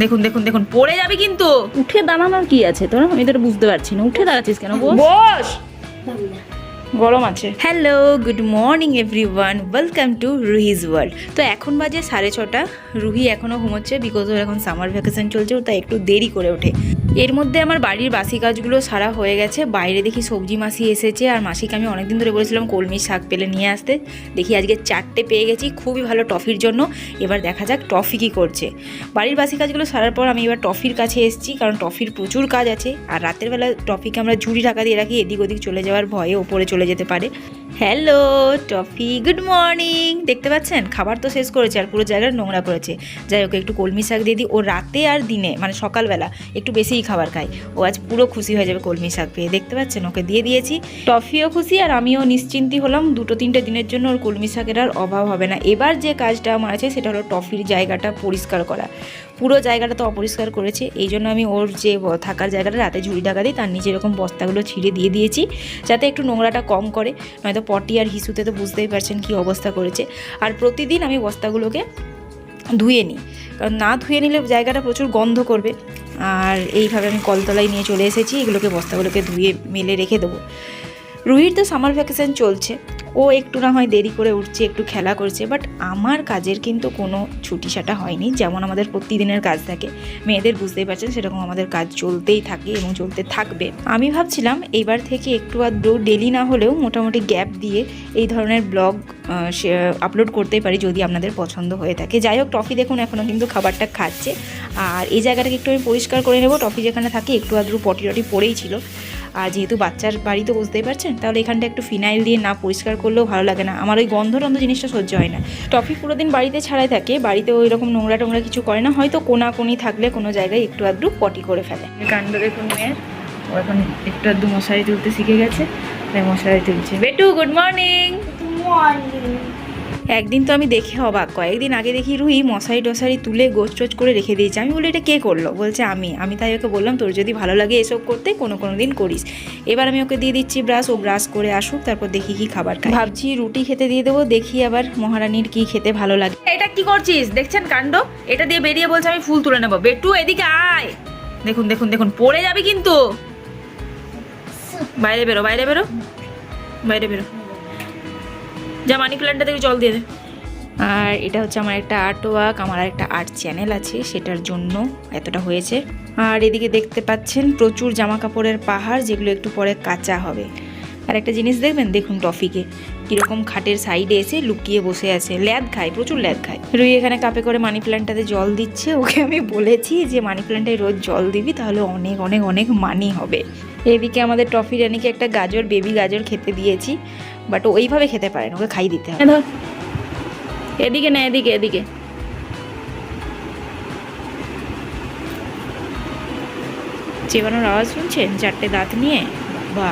দেখুন দেখুন দেখুন পড়ে যাবে কিন্তু। উঠে দাঁড়ানোর কি আছে? তোরা আমি তো বুঝতে পারছি না। উঠে দাঁড়াচ্ছিস কেন বস! গরম আছে। Hello good morning everyone welcome to Ruhi's world তো এখন বাজে সাড়ে ছটা। রুহি এখনও ঘুমোচ্ছে বিকজ ওর এখন সামার ভ্যাকেশন চলছে ও তাই একটু দেরি করে ওঠে। এর মধ্যে আমার বাড়ির বাসি কাজগুলো সারা হয়ে গেছে। বাইরে দেখি সবজি মাসি এসেছে আর মাসিকে আমি অনেকদিন ধরে বলেছিলাম কলমি শাক পেলে নিয়ে আসতে। দেখি আজকে চারটে পেয়ে গেছি, খুবই ভালো টফির জন্য। এবার দেখা যাক টফি কী করছে। বাড়ির বাসি কাজগুলো সারার পর আমি এবার টফির কাছে এসেছি, কারণ টফির প্রচুর কাজ আছে। আর রাতের বেলা টফিকে আমরা ঝুড়ি ঢাকা দিয়ে রাখি, এদিক ওদিক চলে যাওয়ার ভয়ে ওপরে চলে যেতে পারে। Hello, Toffee, good morning. দেখতে পাচ্ছেন? খাবার তো শেষ করেছে আর পুরো জায়গাটা নোংরা করেছে। যাই ওকে একটু কলমি শাক দিয়ে দিই। ও রাতে আর দিনে মানে সকালবেলা, একটু বেশিই খাবার খায়। ও আজ পুরো খুশি হয়ে যাবে কলমি শাক পেয়ে। দেখতে পাচ্ছেন? ওকে দিয়ে দিয়েছি। টফিও খুশি আর আমিও নিশ্চিন্তি হলাম। দুটো তিনটে দিনের জন্য ওর কলমি শাকের আর অভাব হবে না। এবার যে কাজটা আমার আছে, সেটা হলো টফির জায়গাটা পরিষ্কার করা। পুরো জায়গাটা তো অপরিষ্কার করেছে, এই জন্য আমি ওর যে থাকার জায়গাটা, রাতে ঝুড়ি ঢাকা দিই তার নিচে এরকম বস্তাগুলো ছিঁড়ে দিয়ে দিয়েছি, যাতে একটু নোংরাটা কম করে, নয়তো পটি আর হিসুতে তো বুঝতেই পারছেন কী অবস্থা করেছে। আর প্রতিদিন আমি বস্তাগুলোকে ধুয়ে নিই, কারণ না ধুয়ে নিলে জায়গাটা প্রচুর গন্ধ করবে। আর এইভাবে আমি কলতলায় নিয়ে চলে এসেছি, এগুলোকে বস্তাগুলোকে ধুয়ে মেলে রেখে দেবো। রুহির তো সামার ভ্যাকেশন চলছে ও একটু না হয় দেরি করে উঠছে, একটু খেলা করছে বাট আমার কাজের কিন্তু কোনো ছুটি ছাটা হয়নি, যেমন আমাদের প্রতিদিনের কাজ থাকে। মেয়েদের বুঝতেই পারছেন, সেরকম আমাদের কাজ চলতেই থাকে এবং চলতে থাকবে। আমি ভাবছিলাম এইবার থেকে একটু আধটু ডেলি না হলেও মোটামুটি গ্যাপ দিয়ে এই ধরনের ব্লগ আপলোড করতেই পারি যদি আপনাদের পছন্দ হয়ে থাকে। যাই হোক টফি দেখুন এখনও কিন্তু খাবারটা খাচ্ছে। আর এই জায়গাটাকে একটু আমি পরিষ্কার করে নেব। টফি যেখানে থাকে, একটু আধটু পটি টটি পড়েই ছিল। আর যেহেতু বাচ্চার বাড়ি তো বুঝতেই পারছেন তাহলে এখানটা একটু ফিনাইল দিয়ে না পরিষ্কার করলেও ভালো লাগে না। আমার ওই গন্ধ টন্ধ জিনিসটা সহ্য হয় না। টফি পুরো দিন বাড়িতে ছাড়াই থাকে বাড়িতে ওই রকম নোংরা টোংরা কিছু করে না হয়তো কোনা কোনি থাকলে কোনো জায়গায় একটু আধটু পটি করে ফেলে। কাণ্ড দেখুন মেয়ের ও এখন একটু আধটু মশারি তুলতে শিখে গেছে তাই মশারি তুলছে। বেটু গুড মর্নিং একদিন তো আমি দেখে অবাক, কয়েকদিন আগে দেখি রুহি মশারি টশারি তুলে গোছ টোচ করে রেখে দিয়েছে। আমি বলি, এটা কে করল? বলছে, আমি। আমি তাই ওকে বললাম, তোর যদি ভালো লাগে এসব করতে, কোনো কোনো দিন করিস। এবার আমি ওকে দিয়ে দিচ্ছি ব্রাশ, ও ব্রাশ করে আসুক, তারপর দেখি কি খাবার খায়। ভাবছি রুটি খেতে দিয়ে দেবো, দেখি আবার মহারানীর কি খেতে ভালো লাগে। এটা কি করছিস? দেখছেন কাণ্ড? এটা দিয়ে বেরিয়ে বলছে, আমি ফুল তুলে নেব। বেটু এদিকে আয়। দেখুন দেখুন দেখুন, পড়ে যাবে কিন্তু। বাইরে বেরো বাইরে বেরো। বাইরে বেরো। যা মানি প্ল্যান্টটা থেকে জল দিয়ে দে। আর এটা হচ্ছে আমার একটা আর্ট ওয়ার্ক আমার একটা আর্ট চ্যানেল আছে, সেটার জন্য এতটা হয়েছে। আর এদিকে দেখতে পাচ্ছেন প্রচুর জামা কাপড়ের পাহাড়, যেগুলো একটু পরে কাঁচা হবে। আর একটা জিনিস দেখবেন? দেখুন টফিকে। কীরকম খাটের সাইডে এসে লুকিয়ে বসে আছে। ল্যাদ খায়, প্রচুর ল্যাদ খায়। রুই এখানে কাপে করে মানি প্ল্যান্টটাতে জল দিচ্ছে। ওকে আমি বলেছি যে মানি প্ল্যান্টে রোজ জল দিবি, তাহলে অনেক অনেক অনেক মানি হবে। এদিকে আমাদের টফি রানিকে একটা গাজর, বেবি গাজর খেতে দিয়েছি বাট ওইভাবে খেতে পারে না, ওকে খাই দিতে হবে। এদিকে না, এদিকে এদিকে। চেবানোর আওয়াজ শুনছেন? চারটে দাঁত নিয়ে? বা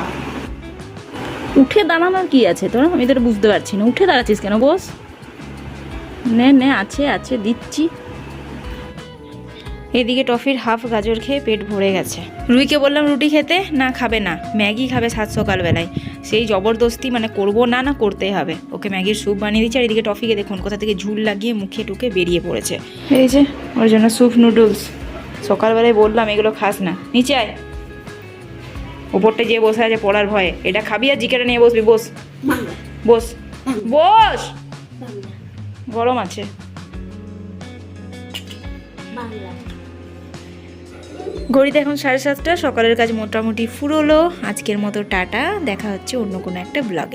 উঠে দাঁড়ানোর কি আছে তোরা? আমি তো বুঝতে পারছি না। উঠে দাঁড়াচ্ছিস কেন, বস? নে নে, আছে আছে, দিচ্ছি। এদিকে টফির হাফ গাজর খেয়ে পেট ভরে গেছে। রুইকে বললাম রুটি খেতে? না খাবে না। ম্যাগি খাবে সাত সকালবেলায়। সেই জবরদস্তি মানে করব না না করতেই হবে। ওকে ম্যাগির স্যুপ বানিয়ে দিচ্ছে আর এদিকে টফিকে দেখুন কোথা থেকে ঝুল লাগিয়ে মুখে টুকে বেরিয়ে পড়েছে। এই যে ওর জন্য স্যুপ নুডলস। সকালবেলায় বললাম এগুলো খাস না। নিচে আয়। ওপরটা যেয়ে বসে আছে পড়ার ভয়ে। এটা খাবি আর জিকেটা নিয়ে বসবি বস। বস। বস! গরম আছে। ঘড়িতে এখন সাড়ে সাতটা, সকালের কাজ মোটামুটি ফুরোলো। আজকের মতো টাটা, দেখা হচ্ছে অন্য কোনো একটা ব্লগে